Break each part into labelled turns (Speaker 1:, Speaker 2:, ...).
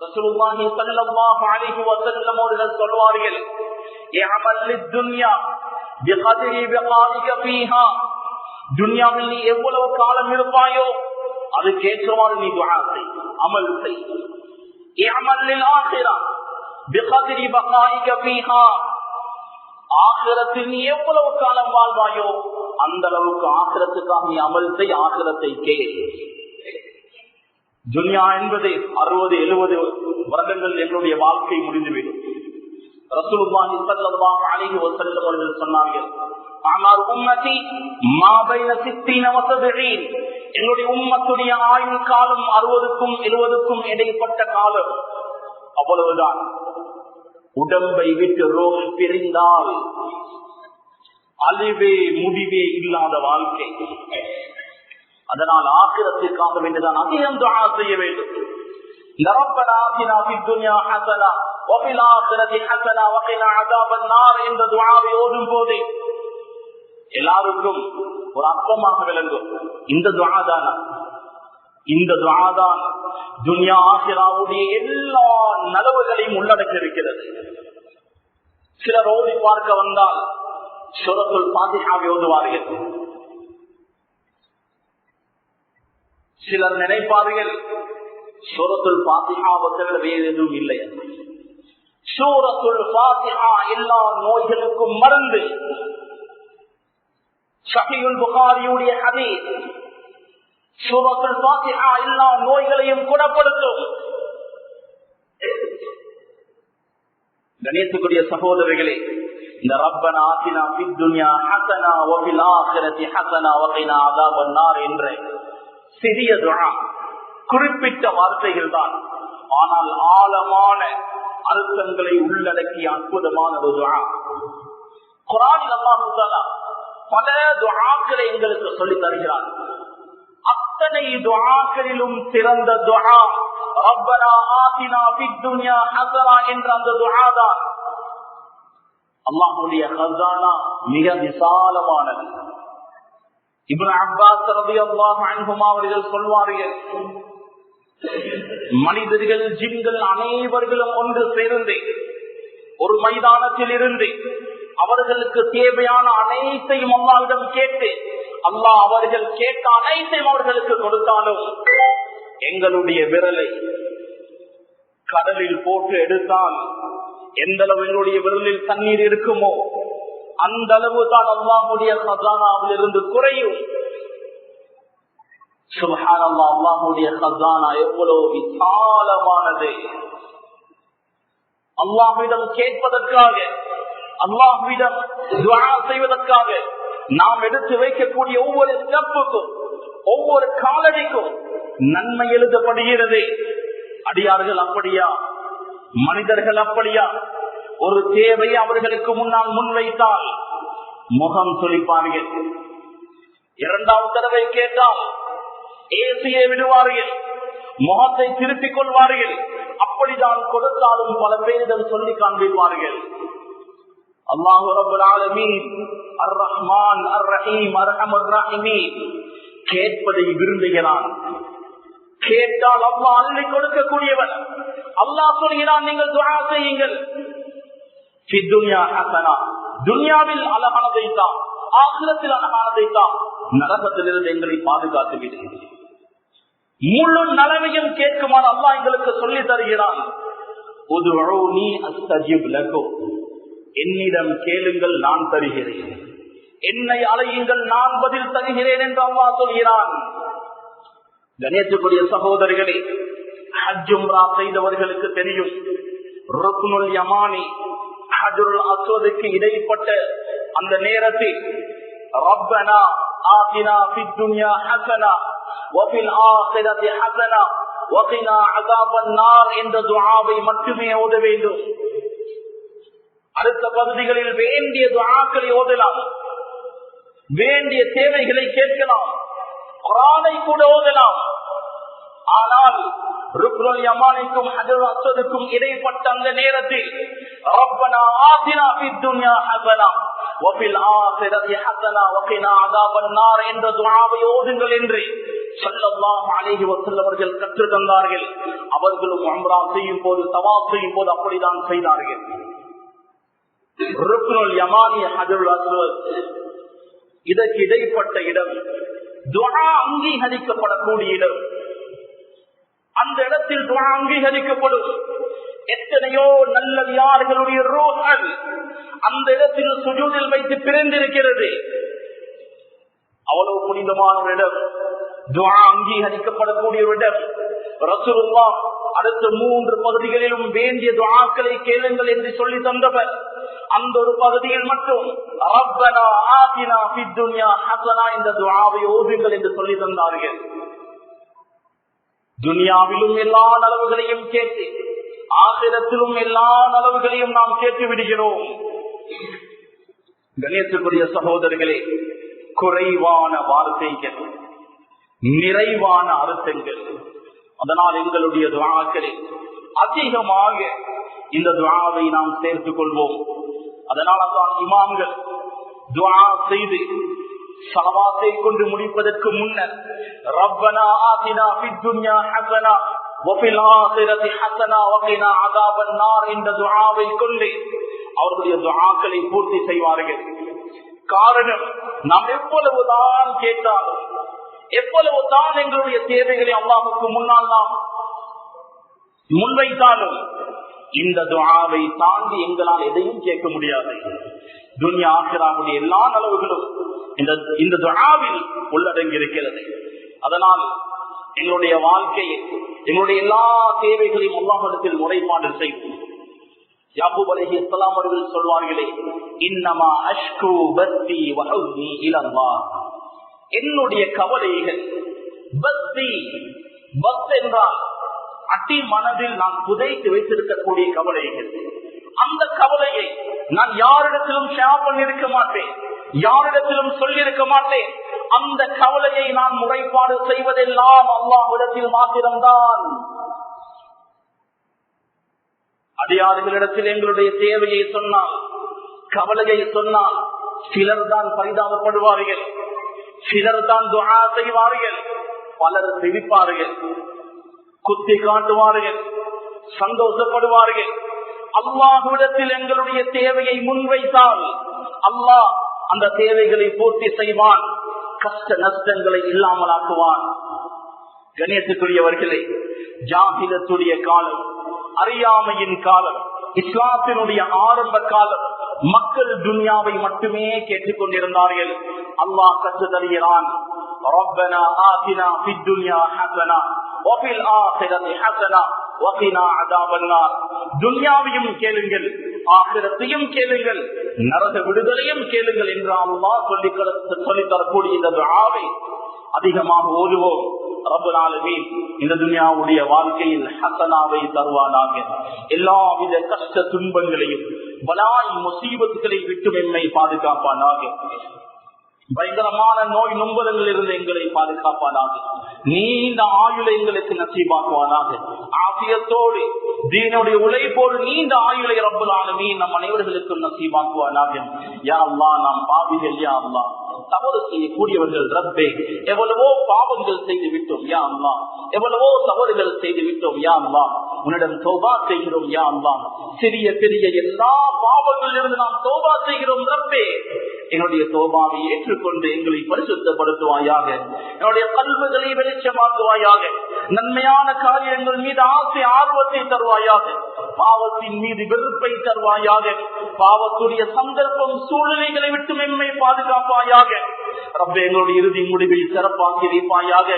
Speaker 1: ரசூலுல்லாஹி ஸல்லல்லாஹு அலைஹி வஸல்லம் அவர்கள் சொல்வார்கள் இஅமல் லித்துன்யா பிகதரி பிகாரிக ஃபீஹா துன்யாவில் நீ எவ்வளவு காலம் இருப்பாயோ அது கேட்குமாறு நீ துஆ செய் அமல் செய் இஅமல் லில் ஆখিরা பிகதரி பகாயிக ஃபீஹா ஆகிரத்தில் நீ எவ்வளவு காலம் வாழ்வாயோ அந்த அளவுக்கு ஆகிரத்துக்காக நீ அமல் செய் ஆகிரத்தை கேள் துனியா என்பது அறுபது எழுபது வருடங்கள் என்னுடைய வாழ்க்கை முடிந்துவிடும். ரசூலுல்லாஹி ஸல்லல்லாஹு அலைஹி வஸல்லம் அவர்கள் சொன்னார்கள் ஆனால் உம்மதி மா பைன 60 வ 70 என்னுடைய உம்மத்துடைய ஆயுள் காலம் அறுபதுக்கும் எழுபதுக்கும் இடைப்பட்ட காலம் அவ்வளவுதான். உடம்பை விட்டு ரோஹ் பிரிந்தால் அழிவே முடிவே இல்லாத வாழ்க்கை. அதனால் ஆசிரத்திற்காக வேண்டிதான் அதிகம் துவா செய்ய வேண்டும். என்ற துவாவை ஓதும் எல்லாருக்கும் ஒரு அற்பமாக விளங்கும். இந்த துவாதான இந்த துவாதான் துன்யா ஆசிராவுடைய எல்லா நலவுகளையும் உள்ளடக்கி இருக்கிறது. சிலர் ஓதி பார்க்க வந்தால் சுரத்துள் பாதிகாவை ஓதுவார்கள். சிலர் நினைப்பார்கள் சூரத்துல் பாத்திகா ஒத்தர்கள் வேறு எதுவும் இல்லை. சூரத்துல் பாத்திகா எல்லா நோய்களுக்கும் மருந்து. ஷஹியுல் புகாரியுடைய ஹதி சூரத்துல் பாத்திகா எல்லா நோய்களையும் குணப்படுத்தும். கணேசக்குரிய சகோதரர்களே இந்த ரப்பனா ஆசினா பித்துனியா ஹசனா ஒபில் ஆசிரத்தி ஹசனா ஒகைனா அதாபன்னார் என்ற. சிறிய துஆ குறிப்பிட்ட வார்த்தைகள் தான் ஆனால் ஆழமான அர்த்தங்களை உள்ளடக்கிய அற்புதமான ஒரு துஆ குரானில் அல்லாஹ் பல துஆக்களை எங்களுக்கு சொல்லி தருகிறார். அத்தனை துஆக்களிலும் சிறந்த துஆ ரப்பனா ஆசினா ஃபித் துன்யா என்ற அந்த துஆ தான் அல்லாஹ்வுடைய மிக விசாலமானது. அப்பாஸ் அவர்கள் சொல்வார்கள் மனிதர்கள் ஜிம்கள் அனைவர்களும் ஒன்று சேர்ந்து ஒரு மைதானத்தில் இருந்து அவர்களுக்கு தேவையான அனைத்தையும் அல்லாவிடம் கேட்டு அல்லாஹ் அவர்கள் கேட்ட அனைத்தையும் அவர்களுக்கு கொடுத்தாலும் எங்களுடைய விரலை கடலில் போட்டு எடுத்தால் எந்த அளவு எங்களுடைய விரலில் தண்ணீர் இருக்குமோ அந்த அளவு தான் அல்லாஹுடைய ஹசானாவில் இருந்து குறையும். சுபஹானல்லா அல்லாஹுடைய ஹசானா எவ்வளவு விசாலமானது. அல்லாஹ்விடம் கேட்பதற்காக அல்லாஹ்விடம் துஆ செய்வதற்காக நாம் எடுத்து வைக்கக்கூடிய ஒவ்வொரு ஸ்டெப்புக்கும் ஒவ்வொரு காலடிக்கும் நன்மை எழுதப்படுகிறது. அடியார்கள் அப்படியா? மனிதர்கள் அப்படியா? ஒரு தேவை அவர்களுக்கு முன்னால் முன்வைத்தால் முகம் சொலிப்பார்கள் இரண்டாவது தடவை கேட்டால் ஏசியை விடுவார்கள் முகத்தை திருப்பிக் கொள்வார்கள் அப்படிதான் கொடுத்தாலும் பல பேரிடம் சொல்லி காண்பிப்பார்கள். அல்லாஹு ரபுல் ஆலமீன் அர் ரஹ்மான் அர் ரஹீம் அர்ஹமர் ரஹீமீன் கேட்பதை விரும்புகிறான். கேட்டால் அல்லாஹ் அள்ளி கொடுக்கக்கூடியவன். அல்லாஹ் சொல்கிறான் நீங்கள் துஆ செய்யுங்கள். துன்யாவில் அழகானதை தான் ஆசிரத்தில் அழகானதை தான் நரகத்திலிருந்து எங்களை பாதுகாத்து விடுகிறேன் முழு நலவையும் கேட்குமாறு அல்லா எங்களுக்கு சொல்லி தருகிறான். என்னிடம் கேளுங்கள் நான் தருகிறேன். என்னை அலையுங்கள் நான் பதில் தருகிறேன் என்று அல்லா சொல்கிறான். கணேசக்கூடிய சகோதரிகளே ஹஜ்ஜும்ரா செய்தவர்களுக்கு தெரியும் ருக்னுல் யமானி ஹஜருல் அஸ்வதுக்கு இடைப்பட்ட அந்த நேரத்தில் ரப்பனா ஆத்தினா பித்துன்யா ஹசனா வபில் ஆசிரதி ஹசனா வகினா அகாபன் நார் என்ற துவாவை மட்டுமே ஓத வேண்டும். அடுத்த பகுதிகளில் வேண்டிய துவாக்களை ஓதலாம். வேண்டிய தேவைகளை கேட்கலாம். குரானை கூட ஓதலாம். ஆனால் ருக்னுல் யமானுக்கும் ஹஜர் அசதுக்கும் இடைப்பட்ட அந்த நேரத்தில் ரப்பனா ஆத்தினா ஃபித் துன்யா ஹஸனா وَفِي الْآخِرَةِ حَسَنَةً وَقِنَا عَذَابَ النَّارِ என்ற துஆவை ஓதுங்கள் என்று ஸல்லல்லாஹு அலைஹி வஸல்லம் அவர்கள் கற்றுத் தந்தார்கள் அவர்களும் உம்ரா செய்யும் போது தவாப் செய்யும் போது அப்படிதான் செய்தார்கள் ருக்னுல் யமானி ஹஜருல் அஸ்வத் இதற்கு இடைப்பட்ட இடம் துஆ அங்கீகரிக்கப்படக்கூடிய இடம் அந்த இடத்தில் துஆ அங்கீகரிக்கப்படும் எத்தனையோ நல்ல யார்களுடைய ரோஹல் அந்த இடத்தில் சுஜூதில் வைத்து பிறந்திருக்கிறது அவ்வளவு புனிதமான இடம். அங்கீகரிக்கப்படக்கூடிய இடம் ரசூலுல்லா அடுத்த மூன்று பகுதிகளிலும் வேண்டிய துவாக்களை கேளுங்கள் என்று சொல்லி தந்தவர். அந்த ஒரு பகுதியில் மட்டும் ரப்பனா ஆதினா ஃபித் துன்யா இந்த துவாவை ஓதுங்கள் என்று சொல்லி தந்தார்கள். துனியாவிலும் எல்லா நலவுகளையும் கேட்டு ஆசிரத்திலும் எல்லா நலவுகளையும் நாம் கேட்டு விடுகிறோம். கணேசக்குரிய சகோதரர்களே குறைவான வார்த்தைகள் நிறைவான அர்த்தங்கள் அதனால் எங்களுடைய துவாக்களில் அதிகமாக இந்த துவாவை நாம் சேர்த்துக் கொள்வோம். அதனால தான் இமாம்கள் துவா செய்து சலவாத்தை கொண்டு முடிப்பதற்கு முன்னர் ரப்பனா ஆதினா பித்துன்யா ஹசனா அவர்களுடைய துஆக்களை பூர்த்தி செய்வார்கள். காரணம் நாம் எவ்வளவுதான் கேட்டாலும் எவ்வளவு தான் எங்களுடைய தேவைகளை அல்லாவுக்கு முன்னால் நாம் முன்வைத்தாலும் இந்த துவாவை தாண்டி எங்களால் எதையும் கேட்க முடியாது. துன்யா ஆசிராவுடைய எல்லா நலவுகளும் இந்த துவாவில் உள்ளடங்கியிருக்கிறது. அதனால் எங்களுடைய வாழ்க்கையை எங்களுடைய எல்லா தேவைகளையும் அல்லாஹிடத்தில் முறைப்பாடு செய்வோம். யாபூப் அலைஹி இஸ்லாம் அவர்கள் சொல்வார்களே இன்னமா அஷ்கு பஸ்தி வஹுஸ்னி இலல்லாஹ். என்னுடைய கவலைகள் பத்தி பத் என்றால் அட்டி மனதில் நான் புதைத்து வைத்திருக்கக்கூடிய கவலைகள். அந்த கவலையை நான் யாரிடத்திலும் ஷேர் பண்ணிருக்க மாட்டேன் யாரிடத்திலும் சொல்லியிருக்க மாட்டேன் அந்த கவலையை நான் முறைப்பாடு செய்வதெல்லாம் அல்லாஹிடத்தில் மாத்திரம்தான். அடியாறுகளிடத்தில் எங்களுடைய தேவையை சொன்னால் கவலையை சொன்னால் சிலர் தான் பரிதாபப்படுவார்கள். சிலர் தான் துஆ செய்வார்கள். பலர் சிரிப்பார்கள் குத்தி காட்டுவார்கள். சந்தோஷப்படுவார்கள். அல்லாஹுவிடத்தில் எங்களுடைய தேவையை முன்வைத்தால் அல்லாஹ் அந்த தேவைகளை பூர்த்தி செய்வான். கஷ்ட நஷ்டங்களை இல்லாமலாக்குவான். கணேசத்துடையவர்களே ஜாகிலத்துடைய காலம் அறியாமையின் காலம் இஸ்லாத்தினுடைய ஆரம்ப காலம் மக்கள் துன்யாவை மட்டுமே கேட்டுக் கொண்டிருந்தார்கள் அல்லாஹ் கற்று தருகிறான் ربنا آتنا في الدنيا حسنة وفي الآخرة حسنة وقنا عذاب النار துன்யாவையும் கேளுங்கள் ஆகிரத்தையும் கேளுங்கள் நரக விடுதலையும் கேளுங்கள் என்று அல்லாஹ் சொல்லி சொல்லி தரக்கூடிய இந்த துஆவை அதிகமாக ஓதுவோம் ரபுலாலுமீன் இந்த துனியாவுடைய வாழ்க்கையில் ஹசனாவை தருவானாக எல்லாவித கஷ்ட துன்பங்களையும் பலாய் முசீபத்துகளை விட்டு எம்மை பாதுகாப்பானாக பயங்கரமான நோய் நும்பலங்களில் இருந்து எங்களை பாதுகாப்பானாக. நீண்ட ஆயுள எங்களுக்கு நசீபாக்குவானாக. ஆசியத்தோடு தீனுடைய உழைப்போடு நீண்ட ஆயுளை ரப்பலாலுமே நம் அனைவர்களுக்கும் நசீபாக்குவானாக. யா அல்லா நாம் பாவிகள் யா அல்லா தவறு செய்யக்கூடியவர்கள் ரப்பே. எவ்வளவோ பாவங்கள் செய்து விட்டோம் யா எவ்வளவோ தவறுகள் செய்து விட்டோம் யா உன்னிடம் சோபா செய்கிறோம் யா அல்லா சிறிய பெரிய எல்லா பாவங்களிலிருந்து நாம் சோபா செய்கிறோம் ரப்பே. என்னுடைய தோபாவை ஏற்றுக்கொண்டு எங்களை பரிசுத்தப்படுத்துவாயாக. என்னுடைய கல்விகளை வெளிச்சமாக்குவாயாக. நன்மையான காரியங்கள் மீது ஆசை ஆர்வத்தை தருவாயாக. பாவத்தின் மீது வெறுப்பை தருவாயாக. பாவத்துடைய சந்தர்ப்பம் சூழ்நிலைகளை விட்டு மென்மை பாதுகாப்பாயாக. ரப்பே எங்களுடைய இறுதி முடிவில் சிறப்பாக்கி வைப்பாயாக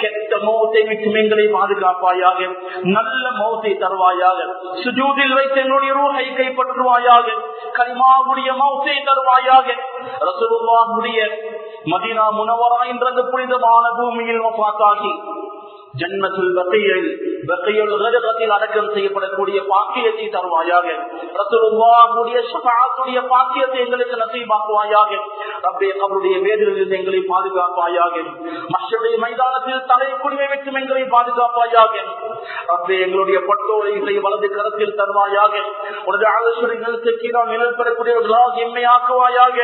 Speaker 1: கெட்ட மௌத்தை விட்டு எங்களை பாதுகாப்பாயாக. நல்ல மௌத்தை தருவாயாக. சுஜூதில் வைத்து எங்களுடைய ரூஹை கைப்பற்றுவாயாக. கரிமாவுடைய மௌத்தை தருவாயாக. ரசூலுல்லாஹுடைய மதினா முனவரா என்ற புனிதமான பூமியில் வஃபாத்தாகி ஜன்னத்துல் பக்கையில் பக்கையுள் கருகத்தில் அடக்கம் செய்யப்படக்கூடிய பாக்கியத்தை தருவாயாக. ரசூலுல்லாஹுடைய பாக்கியத்தை எங்களுக்கு நசீபாக்குவாயாக. அப்படியே அவருடைய வேதிலிருந்து எங்களை பாதுகாப்பாயாக. மற்றடைய மைதானத்தில் தலை குடிமை வைக்கும் எங்களை பாதுகாப்பாயாக. அப்படியே எங்களுடைய பட்டோலைகளை வலது கரத்தில் தருவாயாக. உனது ஆலோசனைகளுக்கு கீழே நிழல் பெறக்கூடியவர்களாக எம்மையாக்குவாயாக.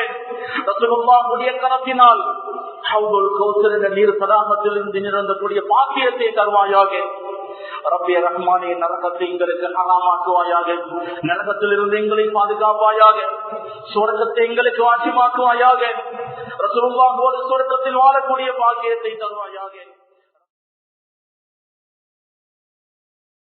Speaker 1: ரசூலுல்லாஹுடைய கரத்தினால் நீர் சதாமத்தில் நிறந்தக்கூடிய பாக்கியத்தை தருவாயாக. ரப்பிய ரஹ்மானே நரகத்தை எங்களுக்கு ஹராமாக்குவாயாக நரகத்தில் இருந்து எங்களை பாதுகாப்பாயாக. சுரக்கத்தை எங்களுக்கு வாசிமாக்குவாயாக ரசூலுல்லாஹோடு சுரக்கத்தில் வாழக்கூடிய பாக்கியத்தை தருவாயாக.